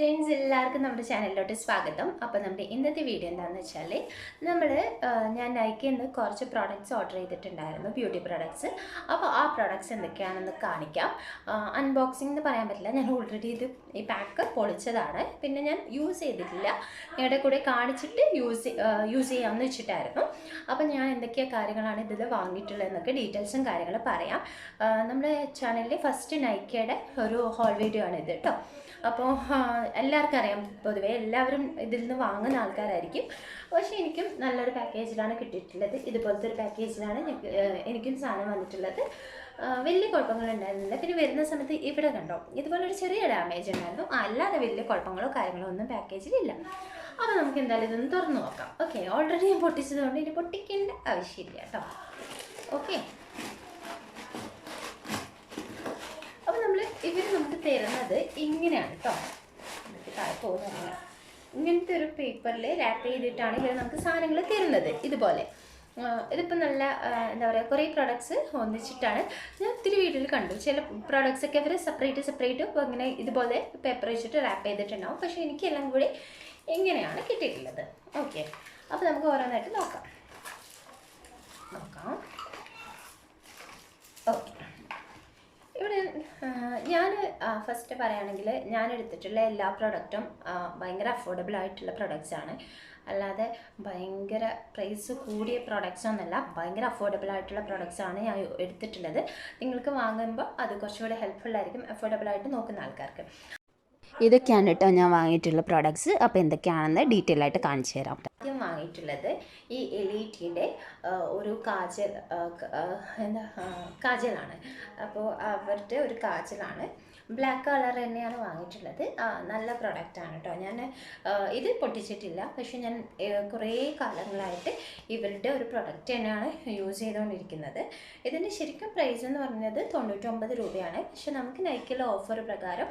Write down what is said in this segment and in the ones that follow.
Friends എല്ലാവർക്കും നമ്മുടെ ചാനലിലോട്ട് സ്വാഗതം. അപ്പോൾ നമ്മുടെ ഇന്നത്തെ വീഡിയോ എന്താണെന്ന് വെച്ചാൽ നമ്മൾ ഞാൻ നൈക്കിൽ നിന്ന് കുറച്ച് പ്രോഡക്റ്റ്സ് ഓർഡർ ചെയ്തിട്ടുണ്ടായിരുന്നു ബ്യൂട്ടി പ്രോഡക്ട്സ് അപ്പോൾ ആ പ്രോഡക്റ്റ്സ് എന്തൊക്കെയാണെന്ന് കാണിക്കാം. അൺബോക്സിംഗ് എന്ന് പറയാൻ പറ്റില്ല. ഞാൻ ഓൾറെഡി ഇത് ഈ പാക്ക് പൊളിച്ചതാണ്. പിന്നെ ഞാൻ യൂസ് ചെയ്തിട്ടില്ല. നിങ്ങളുടെ കൂടെ കാണിച്ചിട്ട് യൂസ് യൂസ് ചെയ്യാമെന്ന് വെച്ചിട്ടായിരുന്നു. അപ്പോൾ ഞാൻ എന്തൊക്കെയാ കാര്യങ്ങളാണ് ഇതിൽ വാങ്ങിയിട്ടുള്ളതെന്നൊക്കെ ഡീറ്റെയിൽസും കാര്യങ്ങളും പറയാം. നമ്മുടെ ചാനലിൽ ഫസ്റ്റ് നൈക്കയുടെ ഒരു ഹോൾ വീഡിയോ ആണ് ഇത് കേട്ടോ അപ്പോൾ എല്ലാവർക്കും അറിയാം പൊതുവേ എല്ലാവരും ഇതിൽ നിന്ന് വാങ്ങുന്ന ആൾക്കാരായിരിക്കും. പക്ഷേ എനിക്കും നല്ലൊരു പാക്കേജിലാണ് കിട്ടിയിട്ടുള്ളത്. ഇതുപോലത്തെ ഒരു പാക്കേജിലാണ് എനിക്കും സാധനം വന്നിട്ടുള്ളത്. വലിയ കുഴപ്പങ്ങളുണ്ടായിരുന്നില്ല. പിന്നെ വരുന്ന സമയത്ത് ഇവിടെ കണ്ടോ? ഇതുപോലെ ഒരു ചെറിയ ഡാമേജ് ഉണ്ടായിരുന്നു. അല്ലാതെ വലിയ കുഴപ്പങ്ങളോ കാര്യങ്ങളോ ഒന്നും പാക്കേജിലില്ല അപ്പോൾ നമുക്ക് എന്തായാലും ഇതൊന്ന് തുറന്നു നോക്കാം. ഓക്കെ ഓൾറെഡി ഞാൻ പൊട്ടിച്ചതുകൊണ്ട് ഇനി പൊട്ടിക്കേണ്ട ആവശ്യമില്ല കേട്ടോ. ഓക്കെ അപ്പോൾ നമ്മൾ ഇവർ നമുക്ക് തരുന്നത് ഇങ്ങനെയാണ് കേട്ടോ. താഴെ ഇങ്ങനത്തെ ഒരു പേപ്പറിൽ റാപ്പ് ചെയ്തിട്ടാണ് ഇവർ നമുക്ക് സാധനങ്ങൾ തരുന്നത്. ഇതുപോലെ. ഇതിപ്പോൾ നല്ല എന്താ പറയുക കുറേ പ്രോഡക്ട്സ് ഒന്നിച്ചിട്ടാണ് ഞാൻ ഒത്തിരി വീട്ടിൽ കണ്ടു. ചില പ്രോഡക്ട്സ് ഒക്കെ അവർ സെപ്പറേറ്റ് സെപ്പറേറ്റ് ഇപ്പോൾ ഇങ്ങനെ ഇതുപോലെ പേപ്പർ വെച്ചിട്ട് റാപ്പ് ചെയ്തിട്ടുണ്ടാവും. പക്ഷേ എനിക്ക് എല്ലാം കൂടി എങ്ങനെയാണ് കിട്ടിയിട്ടുള്ളത്. ഓക്കെ അപ്പോൾ നമുക്ക് ഓരോന്നായിട്ട് നോക്കാം. നോക്കാം ഓക്കെ ഇവിടെ ഞാൻ ഫസ്റ്റ് പറയുകയാണെങ്കിൽ ഞാൻ എടുത്തിട്ടുള്ള എല്ലാ പ്രൊഡക്റ്റും ഭയങ്കര അഫോർഡബിൾ ആയിട്ടുള്ള പ്രൊഡക്റ്റ്സ് ആണ്. അല്ലാതെ ഭയങ്കര പ്രൈസ് കൂടിയ പ്രൊഡക്റ്റ്സ് ഒന്നല്ല ഭയങ്കര അഫോർഡബിൾ ആയിട്ടുള്ള പ്രൊഡക്റ്റ്സ് ആണ് ഞാൻ എടുത്തിട്ടുള്ളത്. നിങ്ങൾക്ക് വാങ്ങുമ്പോൾ അത് കുറച്ചുകൂടി ഹെൽപ്ഫുൾ ആയിരിക്കും അഫോർഡബിൾ ആയിട്ട് നോക്കുന്ന ആൾക്കാർക്ക്. ഇതൊക്കെയാണ് കേട്ടോ ഞാൻ വാങ്ങിയിട്ടുള്ള പ്രോഡക്ട്സ് അപ്പോൾ എന്തൊക്കെയാണെന്ന് ഡീറ്റെയിൽ ആയിട്ട് കാണിച്ചു തരാം. ആദ്യം വാങ്ങിയിട്ടുള്ളത് ഈ എലീറ്റിന്റെ ഒരു കാജൽ എന്താ കാജലാണ്. അപ്പോൾ അവരുടെ ഒരു കാജലാണ്. ബ്ലാക്ക് കളർ തന്നെയാണ് വാങ്ങിയിട്ടുള്ളത്. ആ, നല്ല പ്രൊഡക്റ്റാണ് കേട്ടോ ഞാൻ ഇത് പൊട്ടിച്ചിട്ടില്ല. പക്ഷെ ഞാൻ കുറേ കാലങ്ങളായിട്ട് ഇവരുടെ ഒരു പ്രൊഡക്റ്റ് തന്നെയാണ് യൂസ് ചെയ്തുകൊണ്ടിരിക്കുന്നത്. ഇതിന്റെ ശരിക്കും പ്രൈസ് എന്ന് പറഞ്ഞത് തൊണ്ണൂറ്റൊമ്പത് രൂപയാണ്. പക്ഷെ നമുക്ക് നൈക്കിലെ ഓഫർ പ്രകാരം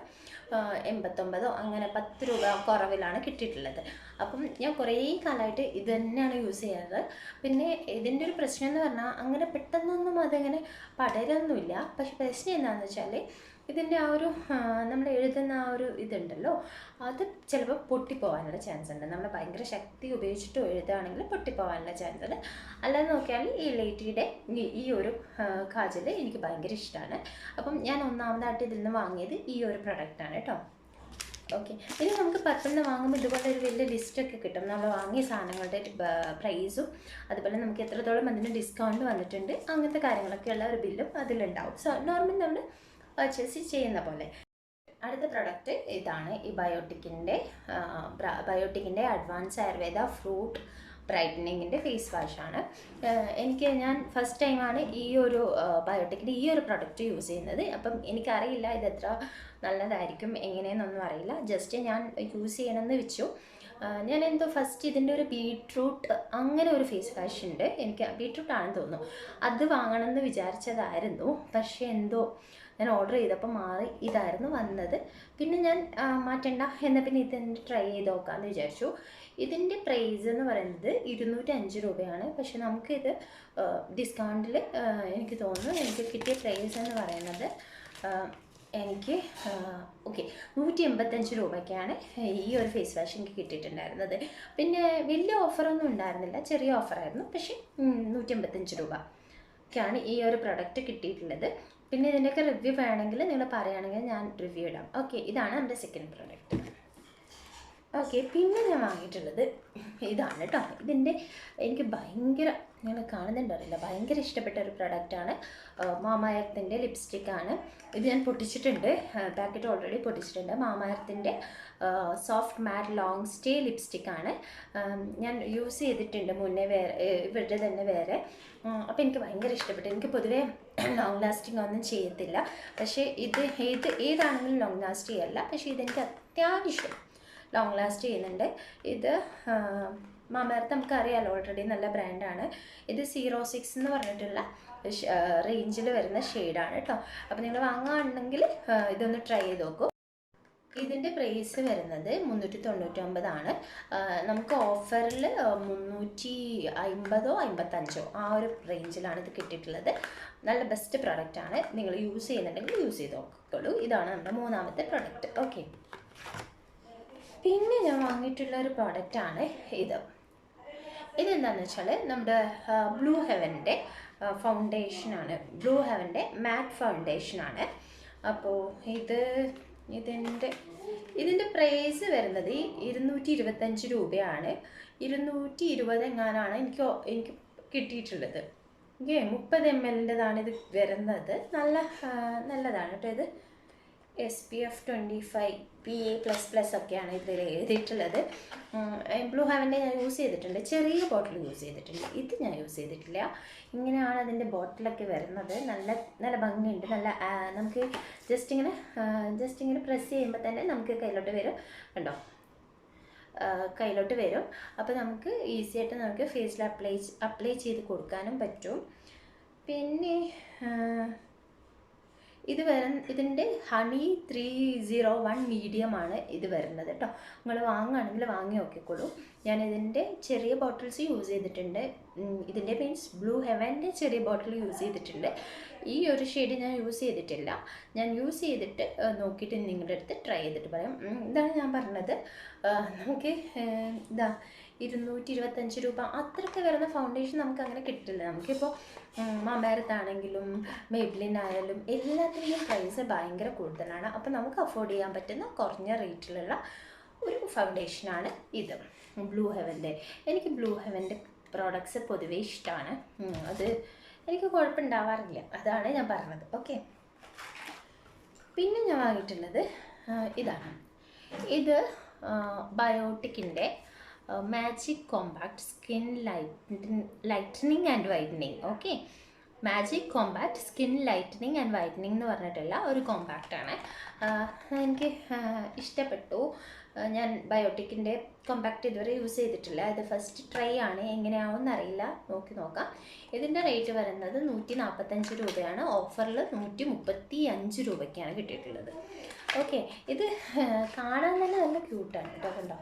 എൺപത്തൊമ്പതോ അങ്ങനെ പത്ത് രൂപ കുറവിലാണ് കിട്ടിയിട്ടുള്ളത്. അപ്പം ഞാൻ കുറേ കാലമായിട്ട് ഇത് തന്നെയാണ് യൂസ് ചെയ്യാറ്. പിന്നെ ഇതിന്റെ ഒരു പ്രശ്നം എന്ന് പറഞ്ഞാൽ അങ്ങനെ പെട്ടെന്നൊന്നും അതങ്ങനെ പടരൊന്നുമില്ല. പക്ഷെ പ്രശ്നം എന്താണെന്ന് വെച്ചാൽ ഇതിന്റെ ആ ഒരു നമ്മൾ എഴുതുന്ന ആ ഒരു ഇതുണ്ടല്ലോ അത് ചിലപ്പോൾ പൊട്ടിപ്പോകാനുള്ള ചാൻസ് ഉണ്ട്. നമ്മൾ ഭയങ്കര ശക്തി ഉപയോഗിച്ചിട്ട് എഴുതുകയാണെങ്കിൽ പൊട്ടിപ്പോകാനുള്ള ചാൻസ് ഉണ്ട്. അല്ലാതെ നോക്കിയാൽ ഈ ലേറ്റിയുടെ ഈ- ഒരു കാജൽ എനിക്ക് ഭയങ്കര ഇഷ്ടമാണ്. അപ്പം ഞാൻ ഒന്നാമതായിട്ട് ഇതിൽ നിന്ന് വാങ്ങിയത് ഈ ഒരു പ്രൊഡക്റ്റാണ് കേട്ടോ. ഓക്കെ ഇനി നമുക്ക് പെട്ടെന്ന് വാങ്ങുമ്പോൾ ഇതുപോലെ ഒരു വലിയ ലിസ്റ്റൊക്കെ കിട്ടും. നമ്മൾ വാങ്ങിയ സാധനങ്ങളുടെ പ്രൈസും അതുപോലെ നമുക്ക് എത്രത്തോളം അതിന് ഡിസ്കൗണ്ട് വന്നിട്ടുണ്ട് അങ്ങനത്തെ കാര്യങ്ങളൊക്കെയുള്ള ഒരു ബില്ലും അതിലുണ്ടാവും. സോ നോർമൽ നമ്മൾ പർച്ചേസ് ചെയ്യുന്ന പോലെ. അടുത്ത പ്രൊഡക്റ്റ് ഇതാണ് ഈ ബയോട്ടിക്കിന്റെ ബയോട്ടിക്കിന്റെ അഡ്വാൻസ് ആയുർവേദ ഫ്രൂട്ട് ബ്രൈറ്റനിങ്ങിന്റെ ഫേസ് വാഷാണ്. എനിക്ക് ഞാൻ ഫസ്റ്റ് ടൈമാണ് ഈ ഒരു ബയോട്ടിക്കിന്റെ ഈ ഒരു പ്രൊഡക്റ്റ് യൂസ് ചെയ്യുന്നത്. അപ്പം എനിക്കറിയില്ല ഇത് എത്ര നല്ലതായിരിക്കും എങ്ങനെയെന്നൊന്നും അറിയില്ല. ജസ്റ്റ് ഞാൻ യൂസ് ചെയ്യണമെന്ന് വെച്ചു. ഞാൻ എന്തോ ഫസ്റ്റ് ഇതിന്റെ ഒരു ബീട്രൂട്ട് അങ്ങനെ ഒരു ഫേസ് വാഷ് ഉണ്ട്. എനിക്ക് ബീട്രൂട്ട് ആണെന്ന് തോന്നുന്നു. അത് വാങ്ങണമെന്ന് വിചാരിച്ചതായിരുന്നു. പക്ഷേ എന്തോ ഞാൻ ഓർഡർ ചെയ്തപ്പോൾ മാറി ഇതായിരുന്നു വന്നത്. പിന്നെ ഞാൻ മാറ്റണ്ട എന്നാൽ പിന്നെ ഇത് ട്രൈ ചെയ്ത് നോക്കാമെന്ന് വിചാരിച്ചു. ഇതിന്റെ പ്രൈസ് എന്ന് പറയുന്നത് ഇരുന്നൂറ്റി അഞ്ച് രൂപയാണ്. പക്ഷെ നമുക്കിത് ഡിസ്കൗണ്ടിൽ എനിക്ക് തോന്നുന്നു എനിക്ക് കിട്ടിയ പ്രൈസ് എന്ന് പറയുന്നത് എനിക്ക് ഓക്കെ നൂറ്റി എൺപത്തഞ്ച് രൂപയ്ക്കാണ് ഈ ഒരു ഫേസ് വാഷ് എനിക്ക് കിട്ടിയിട്ടുണ്ടായിരുന്നത്. പിന്നെ വലിയ ഓഫറൊന്നും ഉണ്ടായിരുന്നില്ല. ചെറിയ ഓഫറായിരുന്നു പക്ഷേ നൂറ്റി എൺപത്തഞ്ച് രൂപ ഒക്കെയാണ് ഈ ഒരു പ്രൊഡക്റ്റ് കിട്ടിയിട്ടുള്ളത്. പിന്നെ ഇതിന്റെയൊക്കെ റിവ്യൂ വേണമെങ്കിൽ നിങ്ങൾ പറയുകയാണെങ്കിൽ ഞാൻ റിവ്യൂ ഇടാം. ഓക്കെ ഇതാണ് എന്റെ സെക്കൻഡ് പ്രോഡക്റ്റ് ഓക്കെ പിന്നെ ഞാൻ വാങ്ങിയിട്ടുള്ളത് ഇതാണ് കേട്ടോ ഇതിന്റെ എനിക്ക് ഭയങ്കര നിങ്ങൾ കാണുന്നുണ്ടറിയില്ല ഭയങ്കര ഇഷ്ടപ്പെട്ട ഒരു പ്രൊഡക്റ്റാണ് മാമായർത്തിന്റെ ലിപ്സ്റ്റിക്കാണ് ഇത് ഞാൻ പൊട്ടിച്ചിട്ടുണ്ട്. പാക്കറ്റ് ഓൾറെഡി പൊട്ടിച്ചിട്ടുണ്ട്. മാമായർത്തിന്റെ സോഫ്റ്റ് മാറ്റ് ലോങ് സ്റ്റേ ലിപ്സ്റ്റിക്കാണ് ഞാൻ യൂസ് ചെയ്തിട്ടുണ്ട് മുന്നേ വേറെ ഇവരുടെ തന്നെ വേറെ. അപ്പോൾ എനിക്ക് ഭയങ്കര ഇഷ്ടപ്പെട്ടു. എനിക്ക് പൊതുവേ ലോങ് ലാസ്റ്റിംഗ് ഒന്നും ചെയ്യത്തില്ല. പക്ഷേ ഇത് ഏത് ഏതാണെങ്കിലും ലോങ് ലാസ്റ്റ് ചെയ്യല്ല പക്ഷേ ഇതെനിക്ക് അത്യാവശ്യം ലോങ് ലാസ്റ്റ് ചെയ്യുന്നുണ്ട്. ഇത് മാമേർത്ത് നമുക്ക് അറിയാമല്ലോ ഓൾറെഡി നല്ല ബ്രാൻഡാണ് ഇത് സീറോ സിക്സ് എന്ന് പറഞ്ഞിട്ടുള്ള റേഞ്ചിൽ വരുന്ന ഷെയ്ഡാണ് കേട്ടോ അപ്പോൾ നിങ്ങൾ വാങ്ങുകയാണെങ്കിൽ ഇതൊന്ന് ട്രൈ ചെയ്ത് നോക്കൂ. ഇതിന്റെ പ്രൈസ് വരുന്നത് മുന്നൂറ്റി തൊണ്ണൂറ്റി ഒമ്പതാണ് നമുക്ക് ഓഫറിൽ മുന്നൂറ്റി അമ്പതോ അമ്പത്തഞ്ചോ ആ ഒരു റേഞ്ചിലാണ് ഇത് കിട്ടിയിട്ടുള്ളത്. നല്ല ബെസ്റ്റ് പ്രൊഡക്റ്റാണ് നിങ്ങൾ യൂസ് ചെയ്യുന്നുണ്ടെങ്കിൽ യൂസ് ചെയ്ത് നോക്കിക്കോളൂ. ഇതാണ് നമ്മുടെ മൂന്നാമത്തെ പ്രൊഡക്റ്റ് ഓക്കെ പിന്നെ ഞാൻ വാങ്ങിയിട്ടുള്ള ഒരു പ്രോഡക്റ്റാണ് ഇത്. ഇതെന്താണെന്ന് വെച്ചാൽ നമ്മുടെ ബ്ലൂ ഹെവന്റെ ഫൗണ്ടേഷനാണ് ബ്ലൂ ഹെവന്റെ മാറ്റ് ഫൗണ്ടേഷനാണ് അപ്പോൾ ഇത് ഇതിന്റെ ഇതിന്റെ പ്രൈസ് വരുന്നത് ഇരുന്നൂറ്റി ഇരുപത്തഞ്ച് രൂപയാണ്. ഇരുന്നൂറ്റി ഇരുപത് എങ്ങാനാണ് എനിക്ക് എനിക്ക് കിട്ടിയിട്ടുള്ളത്. മുപ്പത് എം എല്ലിന്റെതാണ് ഇത് വരുന്നത്. നല്ല നല്ലതാണ് കേട്ടോ ഇത്. S P F twenty five P A plus plus ഒക്കെയാണ് ഇതിൽ എഴുതിയിട്ടുള്ളത്. ബ്ലൂ ഹാവന്റെ ഞാൻ യൂസ് ചെയ്തിട്ടുണ്ട്. ചെറിയ ബോട്ടിൽ യൂസ് ചെയ്തിട്ടുണ്ട്. ഇത് ഞാൻ യൂസ് ചെയ്തിട്ടില്ല. ഇങ്ങനെയാണ് അതിന്റെ ബോട്ടിലൊക്കെ വരുന്നത്. നല്ല നല്ല ഭംഗിയുണ്ട്. നല്ല നമുക്ക് ജസ്റ്റ് ഇങ്ങനെ ജസ്റ്റ് ഇങ്ങനെ പ്രസ് ചെയ്യുമ്പോൾ തന്നെ നമുക്ക് കയ്യിലോട്ട് വരും. കണ്ടോ? കയ്യിലോട്ട് വരും. അപ്പോൾ നമുക്ക് ഈസി ആയിട്ട് നമുക്ക് ഫേസിൽ അപ്ലൈ അപ്ലൈ ചെയ്ത് കൊടുക്കാനും പറ്റും. പിന്നെ ഇത് വര ഇതിന്റെ ഹണി ത്രീ സീറോ വൺ മീഡിയമാണ് ഇത് വരുന്നത് കേട്ടോ നിങ്ങൾ വാങ്ങുകയാണെങ്കിൽ വാങ്ങി നോക്കിക്കോളൂ. ഞാൻ ഇതിന്റെ ചെറിയ ബോട്ടിൽസ് യൂസ് ചെയ്തിട്ടുണ്ട്. ഇതിന്റെ മീൻസ് ബ്ലൂ ഹെവന്റെ ചെറിയ ബോട്ടിൽ യൂസ് ചെയ്തിട്ടുണ്ട്. ഈ ഒരു ഷെയ്ഡ് ഞാൻ യൂസ് ചെയ്തിട്ടില്ല. ഞാൻ യൂസ് ചെയ്തിട്ട് നോക്കിയിട്ട് നിങ്ങളുടെ അടുത്ത് ട്രൈ ചെയ്തിട്ട് പറയാം. ഇതാണ് ഞാൻ പറഞ്ഞത്. നമുക്ക് ഇതാ ഇരുന്നൂറ്റി ഇരുപത്തഞ്ച് രൂപ അത്രയ്ക്ക് വരുന്ന ഫൗണ്ടേഷൻ നമുക്ക് അങ്ങനെ കിട്ടില്ല നമുക്കിപ്പോൾ മമേരത്താണെങ്കിലും മെബ്ലിൻ ആയാലും എല്ലാത്തിന്റെയും പ്രൈസ് ഭയങ്കര കൂടുതലാണ്. അപ്പോൾ നമുക്ക് അഫോർഡ് ചെയ്യാൻ പറ്റുന്ന കുറഞ്ഞ റേറ്റിലുള്ള ഒരു ഫൗണ്ടേഷനാണ് ഇത്. ബ്ലൂ ഹെവന്റെ എനിക്ക് ബ്ലൂ ഹെവന്റെ പ്രോഡക്ട്സ് പൊതുവേ ഇഷ്ടമാണ് അത് എനിക്ക് കുഴപ്പമുണ്ടാവാറില്ല. അതാണ് ഞാൻ പറഞ്ഞത്. ഓക്കെ പിന്നെ ഞാൻ വാങ്ങിയിട്ടുള്ളത് ഇതാണ്. ഇത് ബയോട്ടിക്കിന്റെ magic compact skin light lightening and whitening okay magic compact skin lightening and whitening എന്ന് പറഞ്ഞിട്ടുള്ള ഒരു കോമ്പാക്റ്റാണ് എനിക്ക് ഇഷ്ടപ്പെട്ടു. ഞാൻ ബയോട്ടിക്കിന്റെ കോമ്പാക്റ്റ് ഇതുവരെ യൂസ് ചെയ്തിട്ടില്ല. ഇത് ഫസ്റ്റ് ട്രൈ ആണ്. എങ്ങനെയാവുമെന്ന് അറിയില്ല. നോക്കി നോക്കാം. ഇതിന്റെ റേറ്റ് വരുന്നത് നൂറ്റി നാൽപ്പത്തഞ്ച് രൂപയാണ്. ഓഫറിൽ നൂറ്റി മുപ്പത്തി അഞ്ച് രൂപയ്ക്കാണ് കിട്ടിയിട്ടുള്ളത്. ഓക്കെ ഇത് കാണാൻ തന്നെ നല്ല ക്യൂട്ടാണ് കേട്ടോ കണ്ടോ?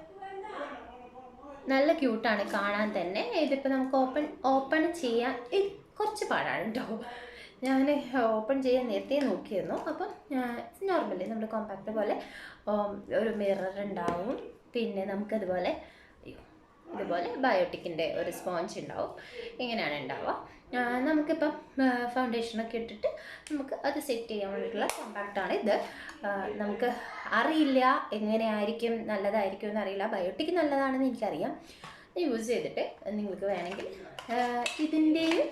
നല്ല ക്യൂട്ടാണ് കാണാൻ തന്നെ. ഇതിപ്പോൾ നമുക്ക് ഓപ്പൺ ഓപ്പൺ ചെയ്യാൻ ഇത് കുറച്ച് പാടാണ് കേട്ടോ ഞാൻ ഓപ്പൺ ചെയ്യാൻ നേരത്തെ നോക്കിയിരുന്നു. അപ്പം നോർമലി നമ്മൾ കോമ്പാക്റ്റ് പോലെ ഒരു മിറർ ഉണ്ടാവും. പിന്നെ നമുക്കതുപോലെ ഇതുപോലെ ബയോട്ടിക്കിന്റെ ഒരു സ്പോഞ്ച് ഉണ്ടാവും. ഇങ്ങനെയാണ് ഉണ്ടാവുക. നമുക്കിപ്പം ഫൗണ്ടേഷനൊക്കെ ഇട്ടിട്ട് നമുക്ക് അത് സെറ്റ് ചെയ്യാൻ വേണ്ടിയിട്ടുള്ള കോമ്പാക്റ്റാണ് ഇത് നമുക്ക് അറിയില്ല എങ്ങനെയായിരിക്കും നല്ലതായിരിക്കും എന്നറിയില്ല. ബയോട്ടിക് നല്ലതാണെന്ന് എനിക്കറിയാം. യൂസ് ചെയ്തിട്ട് നിങ്ങൾക്ക് വേണമെങ്കിൽ ഇതിന്റെയും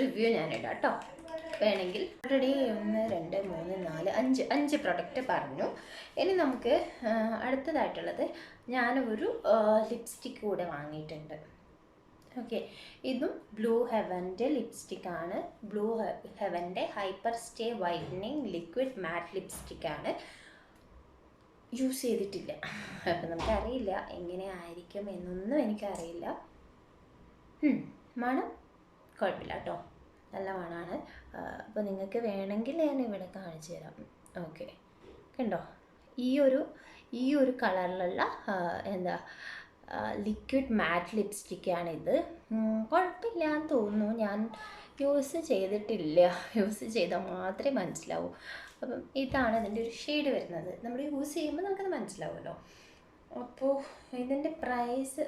റിവ്യൂ ഞാനിടാം കേട്ടോ. വേണമെങ്കിൽ ഓൾറെഡി ഒന്ന് രണ്ട് മൂന്ന് നാല് അഞ്ച് അഞ്ച് പ്രൊഡക്റ്റ് പറഞ്ഞു. ഇനി നമുക്ക് അടുത്തതായിട്ടുള്ളത് ഞാനൊരു ലിപ്സ്റ്റിക്ക് കൂടെ വാങ്ങിയിട്ടുണ്ട്. ഓക്കെ ഇതും ബ്ലൂ ഹെവന്റെ ലിപ്സ്റ്റിക്കാണ് blue ഹെവന്റെ hyper stay whitening liquid matte ലിപ്സ്റ്റിക്കാണ് use ചെയ്തിട്ടില്ല. അപ്പം നമുക്കറിയില്ല എങ്ങനെയായിരിക്കും എന്നൊന്നും എനിക്കറിയില്ല. മണം? കുഴപ്പമില്ല കേട്ടോ. നല്ല മണമാണ് അപ്പോൾ നിങ്ങൾക്ക് വേണമെങ്കിൽ ഞാൻ ഇവിടെ കാണിച്ചു തരാം. ഓക്കെ കണ്ടോ? ഈ ഒരു ഈ ഒരു കളറിലുള്ള എന്താ ലിക്വിഡ് മാറ്റ് ലിപ്സ്റ്റിക്കാണിത് കുഴപ്പമില്ല എന്ന് തോന്നുന്നു. ഞാൻ യൂസ് ചെയ്തിട്ടില്ല. യൂസ് ചെയ്താൽ മാത്രമേ മനസ്സിലാവൂ. അപ്പം ഇതാണ് ഇതിന്റെ ഒരു ഷെയ്ഡ് വരുന്നത്. നമ്മൾ യൂസ് ചെയ്യുമ്പോൾ നമുക്കത് മനസ്സിലാവുമല്ലോ. അപ്പോൾ ഇതിന്റെ പ്രൈസ്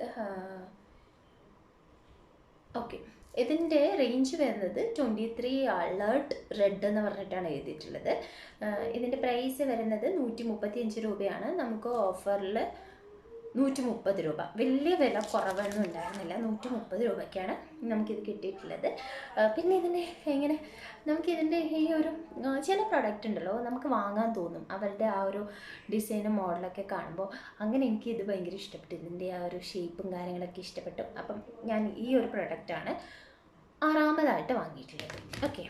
ഓക്കെ ഇതിന്റെ റേഞ്ച് വരുന്നത് ട്വന്റി ത്രീ അലേർട്ട് റെഡ് എന്ന് പറഞ്ഞിട്ടാണ് എഴുതിയിട്ടുള്ളത്. ഇതിന്റെ പ്രൈസ് വരുന്നത് നൂറ്റി മുപ്പത്തി അഞ്ച് രൂപയാണ്. നമുക്ക് ഓഫറിൽ നൂറ്റി മുപ്പത് രൂപ. വലിയ വില കുറവൊന്നും ഉണ്ടായിരുന്നില്ല. നൂറ്റി മുപ്പത് രൂപയ്ക്കാണ് നമുക്കിത് കിട്ടിയിട്ടുള്ളത്. പിന്നെ ഇതിന്റെ എങ്ങനെ? നമുക്കിതിന്റെ ഈ ഒരു ചില പ്രൊഡക്റ്റ് ഉണ്ടല്ലോ. നമുക്ക് വാങ്ങാൻ തോന്നും. അവരുടെ ആ ഒരു ഡിസൈനും മോഡലൊക്കെ കാണുമ്പോൾ അങ്ങനെ എനിക്ക് ഇത് ഭയങ്കര ഇഷ്ടപ്പെട്ടു. ഇതിന്റെ ആ ഒരു ഷേപ്പും കാര്യങ്ങളൊക്കെ ഇഷ്ടപ്പെട്ടു. അപ്പം ഞാൻ ഈ ഒരു പ്രൊഡക്റ്റാണ് ആറാമതായിട്ട് വാങ്ങിയിട്ടുള്ളത്. ഓക്കെ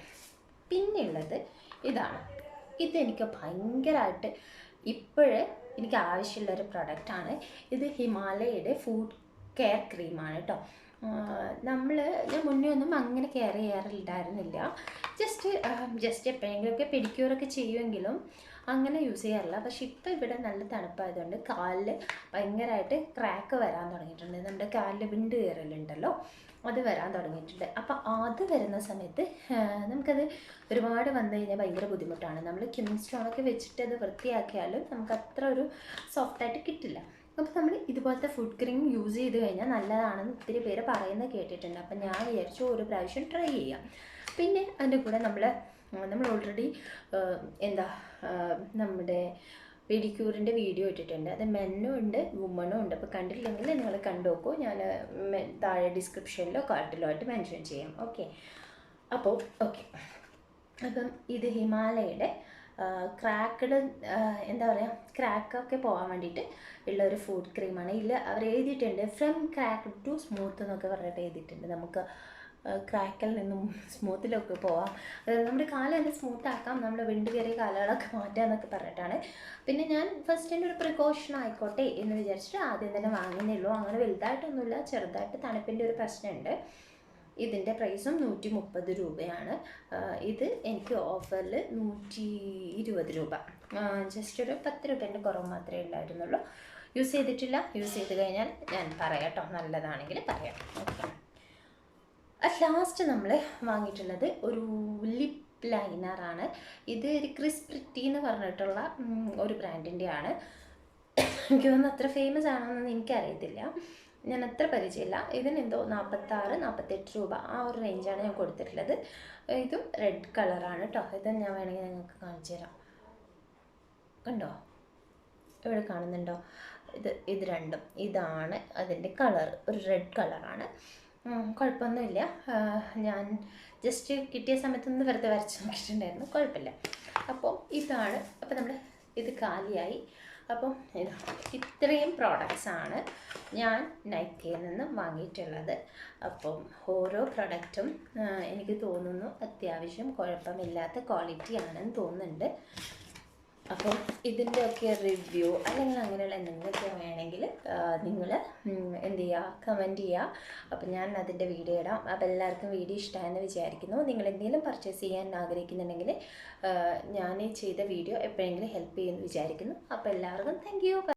പിന്നെയുള്ളത് ഇതാണ്. ഇതെനിക്ക് ഭയങ്കരമായിട്ട് ഇപ്പോഴേ എനിക്ക് ആവശ്യമുള്ള ഒരു പ്രൊഡക്റ്റാണ്. ഇത് ഹിമാലയയുടെ ഫുഡ് കെയർ ക്രീമാണ് കേട്ടോ നമ്മൾ ഞാൻ മുന്നേ ഒന്നും അങ്ങനെ കെയർ ചെയ്യാറുണ്ടായിരുന്നില്ല ജസ്റ്റ് ജസ്റ്റ് എപ്പോഴെങ്കിലുമൊക്കെ പെഡിക്യൂറൊക്കെ ചെയ്യുമെങ്കിലും അങ്ങനെ യൂസ് ചെയ്യാറില്ല. പക്ഷെ ഇപ്പോൾ ഇവിടെ നല്ല തണുപ്പായതുകൊണ്ട് കാലിൽ ഭയങ്കരമായിട്ട് ക്രാക്ക് വരാൻ തുടങ്ങിയിട്ടുണ്ട്. നമ്മുടെ കാലിൽ വിണ്ട് കയറലുണ്ടല്ലോ അത് വരാൻ തുടങ്ങിയിട്ടുണ്ട്. അപ്പോൾ അത് വരുന്ന സമയത്ത് നമുക്കത് ഒരുപാട് വന്നു കഴിഞ്ഞാൽ ഭയങ്കര ബുദ്ധിമുട്ടാണ്. നമ്മൾ കിംസ്റ്റോണൊക്കെ വെച്ചിട്ട് അത് വൃത്തിയാക്കിയാലും നമുക്ക് അത്ര ഒരു സോഫ്റ്റായിട്ട് കിട്ടില്ല. അപ്പോൾ നമ്മൾ ഇതുപോലത്തെ ഫുഡ് ക്രീം യൂസ് ചെയ്ത് കഴിഞ്ഞാൽ നല്ലതാണെന്ന് ഒത്തിരി പേര് പറയുന്നത് കേട്ടിട്ടുണ്ട്. അപ്പം ഞാൻ വിചാരിച്ചു ഒരു പ്രാവശ്യം ട്രൈ ചെയ്യാം. പിന്നെ അതിന്റെ കൂടെ നമ്മൾ നമ്മൾ ഓൾറെഡി എന്താ നമ്മുടെ പെഡിക്യൂറിന്റെ വീഡിയോ ഇട്ടിട്ടുണ്ട്. അത് മെന്നും ഉണ്ട് വുമണും ഉണ്ട്. അപ്പോൾ കണ്ടിട്ടില്ലെങ്കിൽ നിങ്ങൾ കണ്ടുനോക്കൂ ഞാൻ താഴെ ഡിസ്ക്രിപ്ഷനിലോ കാർട്ടിലോ ആയിട്ട് മെൻഷൻ ചെയ്യാം. ഓക്കെ അപ്പോൾ ഓക്കെ അപ്പം ഇത് ഹിമാലയയുടെ ക്രാക്കഡ് എന്താ പറയുക ക്രാക്കൊക്കെ പോകാൻ വേണ്ടിയിട്ട് ഉള്ള ഒരു ഫുഡ് ക്രീമാണ് ഇല്ല അവർ എഴുതിയിട്ടുണ്ട് ഫ്രം ക്രാക്ക് ടു സ്മൂത്ത് എന്നൊക്കെ പറഞ്ഞിട്ട് എഴുതിയിട്ടുണ്ട്. നമുക്ക് ക്രാക്കിൽ നിന്നും സ്മൂത്തിലൊക്കെ പോവാം. നമ്മുടെ കാലം തന്നെ സ്മൂത്ത് ആക്കാം. നമ്മുടെ വിണ്ട് കയറിയ കാലുകളൊക്കെ മാറ്റാം എന്നൊക്കെ പറഞ്ഞിട്ടാണ്. പിന്നെ ഞാൻ ഫസ്റ്റ് എന്റെ ഒരു പ്രിക്കോഷൻ ആയിക്കോട്ടെ എന്ന് വിചാരിച്ചിട്ട് ആദ്യം തന്നെ വാങ്ങുന്നേ ഉള്ളൂ. അങ്ങനെ വലുതായിട്ടൊന്നുമില്ല ചെറുതായിട്ട് തണുപ്പിന്റെ ഒരു പ്രശ്നമുണ്ട്. ഇതിന്റെ പ്രൈസും നൂറ്റി മുപ്പത് രൂപയാണ്. ഇത് എനിക്ക് ഓഫറിൽ നൂറ്റി ഇരുപത് രൂപ ജസ്റ്റ് ഒരു പത്ത് രൂപേന്റെ കുറവ് മാത്രമേ ഉണ്ടായിരുന്നുള്ളൂ. യൂസ് ചെയ്തിട്ടില്ല. യൂസ് ചെയ്ത് കഴിഞ്ഞാൽ ഞാൻ പറയാം കേട്ടോ നല്ലതാണെങ്കിൽ പറയാം. ഓക്കെ അറ്റ് ലാസ്റ്റ് നമ്മൾ വാങ്ങിയിട്ടുള്ളത് ഒരു ലിപ്പ് ലൈനറാണ് ഇത് ഒരു ക്രിസ്പ്രിറ്റി എന്ന് പറഞ്ഞിട്ടുള്ള ഒരു ബ്രാൻഡിന്റെയാണ് എനിക്ക് തോന്നുന്നു അത്ര ഫേമസ് ആണെന്നൊന്നും എനിക്കറിയത്തില്ല. ഞാൻ അത്ര പരിചയമില്ല. ഇതിനെന്തോ നാൽപ്പത്താറ് നാൽപ്പത്തെട്ട് രൂപ ആ ഒരു റേഞ്ചാണ് ഞാൻ കൊടുത്തിട്ടുള്ളത്. ഇതും റെഡ് കളറാണ് കേട്ടോ ഇത് ഞാൻ വേണമെങ്കിൽ നിങ്ങൾക്ക് കാണിച്ചു തരാം. കണ്ടോ? ഇവിടെ കാണുന്നുണ്ടോ? ഇത് ഇത് രണ്ടും. ഇതാണ് അതിന്റെ കളർ ഒരു റെഡ് കളറാണ് കുഴപ്പമൊന്നുമില്ല. ഞാൻ ജസ്റ്റ് കിട്ടിയ സമയത്തൊന്ന് വെറുതെ വരച്ച് നോക്കിയിട്ടുണ്ടായിരുന്നു. കുഴപ്പമില്ല. അപ്പോൾ ഇതാണ് അപ്പോൾ നമ്മൾ ഇത് കാലിയായി. അപ്പം ഇത് ഇത്രയും പ്രോഡക്റ്റ്സാണ് ഞാൻ നൈക്കയിൽ നിന്ന് വാങ്ങിയിട്ടുള്ളത്. അപ്പം ഓരോ പ്രൊഡക്റ്റും എനിക്ക് തോന്നുന്നു അത്യാവശ്യം കുഴപ്പമില്ലാത്ത ക്വാളിറ്റി ആണെന്ന് തോന്നുന്നുണ്ട്. അപ്പോൾ ഇതിന്റെയൊക്കെ റിവ്യൂ അല്ലെങ്കിൽ അങ്ങനെയുള്ള എന്തെങ്കിലുമൊക്കെ വേണമെങ്കിൽ നിങ്ങൾ എന്ത് ചെയ്യുക കമന്റ് ചെയ്യുക അപ്പോൾ ഞാൻ അതിന്റെ വീഡിയോ ഇടാം. അപ്പോൾ എല്ലാവർക്കും വീഡിയോ ഇഷ്ടമായെന്ന് വിചാരിക്കുന്നു. നിങ്ങൾ എന്തെങ്കിലും പർച്ചേസ് ചെയ്യാൻ ആഗ്രഹിക്കുന്നുണ്ടെങ്കിൽ ഞാൻ ചെയ്ത വീഡിയോ എപ്പോഴെങ്കിലും ഹെൽപ്പ് ചെയ്യുമെന്ന് വിചാരിക്കുന്നു. അപ്പോൾ എല്ലാവർക്കും താങ്ക്